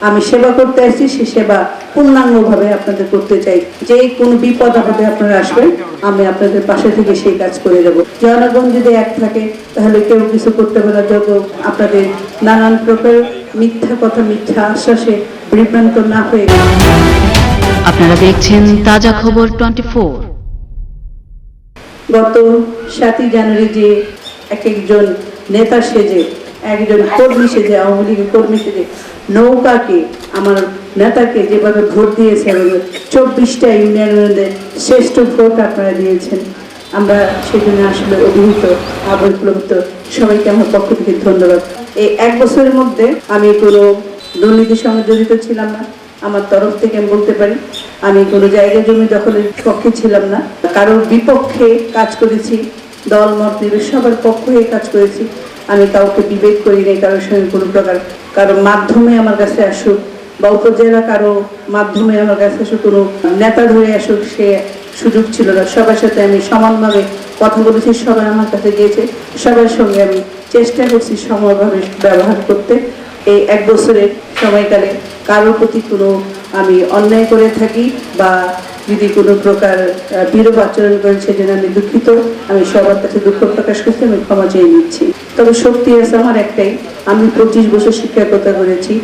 আমি সেবা করতে আসছি সে সেবা পূর্ণাঙ্গভাবে আপনাদের করতে চাই। যে কোনো বিপদ আপদে আপনারা আসবেন আমি আপনাদের পাশে থেকে সেই কাজ করে দেব জনগণ যদি এক থাকে তাহলে কেউ কিছু করতে পারে যত আপনাদের নানান প্রকার মিথ্যা কথা মিথ্যা আশ্বাসে বিভ্রান্ত না হয়ে আপনারা দেখছেন তাজা খবর টোয়েন্টি গত সাতই জানুয়ারি যে এক একজন নেতা সেজে একজন কর্মী সেজে আওয়ামী লীগের কর্মী সেজে নৌকাকে, আমার নেতাকে যেভাবে ভোট দিয়েছে এবং চব্বিশটা ইউনিয়নের শ্রেষ্ঠ ভোট আপনারা দিয়েছেন। আমরা সেজন্য আসলে অভিভূত আবেগপ্লবিত সবাইকে আমার পক্ষ থেকে ধন্যবাদ। এই এক বছরের মধ্যে আমি কোনো দুর্নীতির সঙ্গে জড়িত ছিলাম না। আমার তরফ থেকে আমি বলতে পারি, আমি কোনো জায়গা জমি দখলের পক্ষে ছিলাম না। কারোর বিপক্ষে কাজ করেছি, দল মত সবার পক্ষ হয়ে কাজ করেছি। আমি কাউকে বিবেক করি নাই, কারোর সঙ্গে কোনো প্রকার কারোর মাধ্যমে আমার কাছে আসুক, বা উপজেলা কারও মাধ্যমে আমার কাছে আসুক, কোনো নেতা ধরে আসুক, সে সুযোগ ছিল না। সবার সাথে আমি সমানভাবে কথা বলেছি, সবাই আমার কাছে গিয়েছে, সবার সঙ্গে আমি চেষ্টা করছি সমানভাবে ব্যবহার করতে। এই এক বছরের সময়কালে কারোর প্রতি কোনো আমি অন্যায় করে থাকি বা যদি কোনো প্রকার বিরূপ আচরণ করে সেজন্য আমি দুঃখিত, আমি সবার কাছে দুঃখ প্রকাশ করছি, আমি ক্ষমা চেয়ে নিচ্ছি। তবে শক্তি আছে আমার একটাই, আমি পঁচিশ বছর শিক্ষকতা করেছি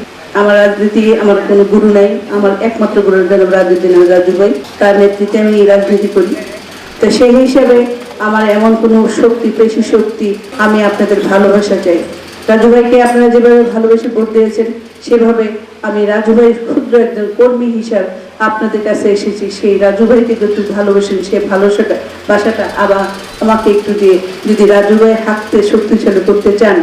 আমার রাজনীতি আমার কোনো গুরু নাই, আমার একমাত্র গুরু জনাব রাজনীতি নাম রাজু ভাই তার নেতৃত্বে আমি রাজনীতি করি। তো সেই হিসাবে আমার এমন কোনো শক্তি, পেশি শক্তি আমি আপনাদের ভালোবাসা চাই। রাজু ভাইকে আপনারা যেভাবে ভালোবেসে ভোট দিয়েছেন, সেভাবে আমি রাজু ভাইয়ের ক্ষুদ্র একজন কর্মী হিসাব আপনাদের কাছে এসেছি। সেই রাজু ভাইকে যদি ভালোবাসেন, সে ভালোবাসাটা বাসাটা আবার আমাকে একটু দিয়ে যদি রাজু ভাই হাঁকতে শক্তিশালী করতে চান,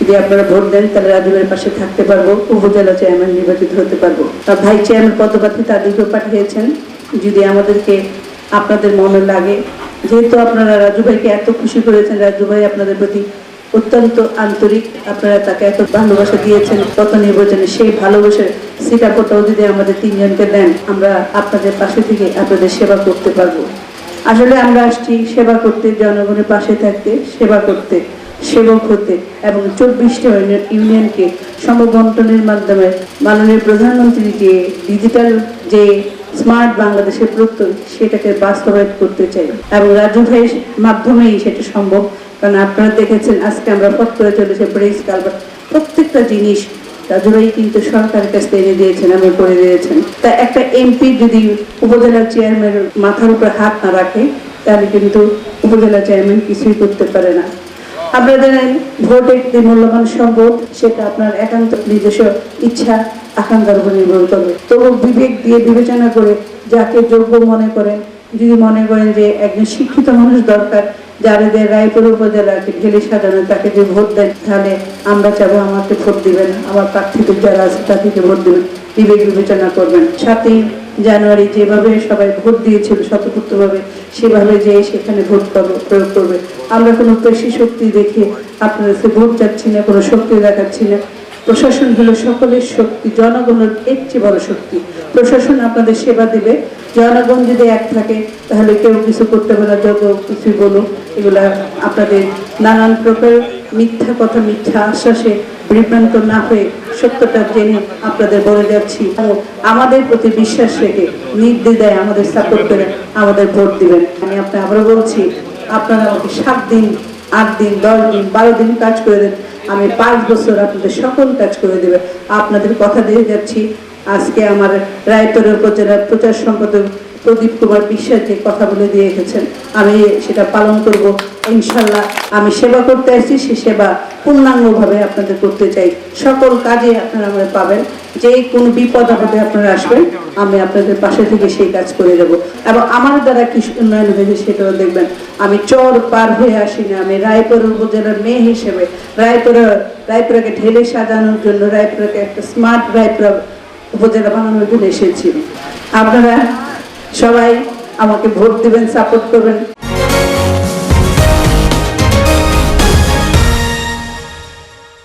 যদি আপনারা ভোট দেন, তাহলে রাজু ভাইয়ের পাশে থাকতে পারব, উপজেলা চেয়ারম্যান নির্বাচিত হতে পারব। আর ভাই চেয়ারম্যান পদপ্রার্থী তাদেরকেও পাঠিয়েছেন, যদি আমাদেরকে আপনাদের মনে লাগে। যেহেতু আপনারা রাজু ভাইকে এত খুশি করেছেন, রাজু ভাই আপনাদের প্রতি অত্যন্ত আন্তরিক। আপনারা তাকে এত ভালোবাসা দিয়েছেন কত নির্বাচনে সেই ভালোবাসার শিকাপটাও যদি আমাদের তিনজনকে দেন, আমরা আপনাদের পাশে থেকে আপনাদের সেবা করতে পারব। আসলে আমরা আসছি সেবা করতে, জনগণের পাশে থাকতে, সেবা করতে, সেবক হতে এবং চব্বিশটা ইউনিয়নকে সমবন্টনের মাধ্যমে মাননীয় প্রধানমন্ত্রী যে ডিজিটাল যে স্মার্ট বাংলাদেশের প্রত্যয়, সেটাকে বাস্তবায়ন করতে চাই এবং রাজু ভাইয়ের মাধ্যমেই সেটা সম্ভব। কারণ আপনারা দেখেছেন, আজকে আমরা পথ করে চলেছে ব্রিজ কালভার্ট প্রত্যেকটা জিনিস ভাই কিন্তু সরকারের কাছ এনে দিয়েছেন আমি করে দিয়েছেন। তা একটা এমপি যদি উপজেলা চেয়ারম্যানের মাথার উপর হাত না রাখে, তাহলে কিন্তু উপজেলা চেয়ারম্যান কিছুই করতে পারে না। আপনারা জানেন ভোট একটি মূল্যবান সম্পদ, সেটা আপনার একান্ত নিজস্ব ইচ্ছা, আকাঙ্ক্ষার উপর নির্ভর করবে। তবু বিবেক দিয়ে বিবেচনা করে যাকে যোগ্য মনে করেন যদি মনে করেন যে একজন শিক্ষিত মানুষ দরকার যাদের রায়পুর উপজেলাকে ঢেলে সাজানো, তাকে যে ভোট দেন, তাহলে আমরা চাবো আমাকে ভোট দিবেন, আমার প্রার্থীদের যারা আছে তাদেরকে ভোট দিবেন, বিবেক বিবেচনা করবেন। সাথে জানুয়ারি যেভাবে সবাই ভোট দিয়েছিল শতপুত্রভাবে সেভাবে যে সেখানে ভোট প্রয়োগ করবে। আমরা কোনো পেশি শক্তি দেখে আপনাদের কাছে ভোট চাচ্ছি না, কোনো শক্তি দেখাচ্ছি না। প্রশাসন হলো সকলের শক্তি জনগণের এর চেয়ে বড় শক্তি। প্রশাসন আপনাদের সেবা দেবে। জনগণ যদি এক থাকে, তাহলে কেউ কিছু করতে পারে যত কিছু বলুক, এগুলা আপনাদের নানান প্রকার মিথ্যা কথা, মিথ্যা আশ্বাসে বিভ্রান্ত না হয়ে সত্যটা জেনে আপনাদের বলে যাচ্ছি। আমাদের প্রতি বিশ্বাস রেখে, নির্দ্বিধায় আমাদের সাপোর্ট করে আমাদের ভোট দিবেন। আমি আপনি আবারও বলছি, আপনারা আমাকে সাত দিন আট দিন, দশ দিন, বারো দিন কাজ করে দেন আমি পাঁচ বছর আপনাদের সকল কাজ করে দেবে। আপনাদের কথা দিয়ে যাচ্ছি। আজকে আমার রায়তরের উপজেলার প্রচার সম্পাদক প্রদীপ কুমার বিশ্বাস যে কথা বলে দিয়ে গেছেন আমি সেটা পালন করব। ইনশাল্লাহ আমি সেবা করতে আসছি। সে সেবা পূর্ণাঙ্গভাবে আপনাদের করতে চাই। সকল কাজে আপনারা আমাদের পাবেন। যে কোনো বিপদ আপদে আপনারা আসবেন আমি আপনাদের পাশে থেকে সেই কাজ করে দেবো এবং আমার দ্বারা কি উন্নয়ন হয়েছে সেটাও দেখবেন। আমি চর পার হয়ে আসি না। আমি রায়পুর উপজেলার মেয়ে হিসেবে রায়পুরা, রায়পুরাকে ঢেলে সাজানোর জন্য রায়পুরাকে একটা স্মার্ট রায়পুরা উপজেলা বানানোর জন্য এসেছি। আপনারা সবাই আমাকে ভোট দিবেন, সাপোর্ট করবেন।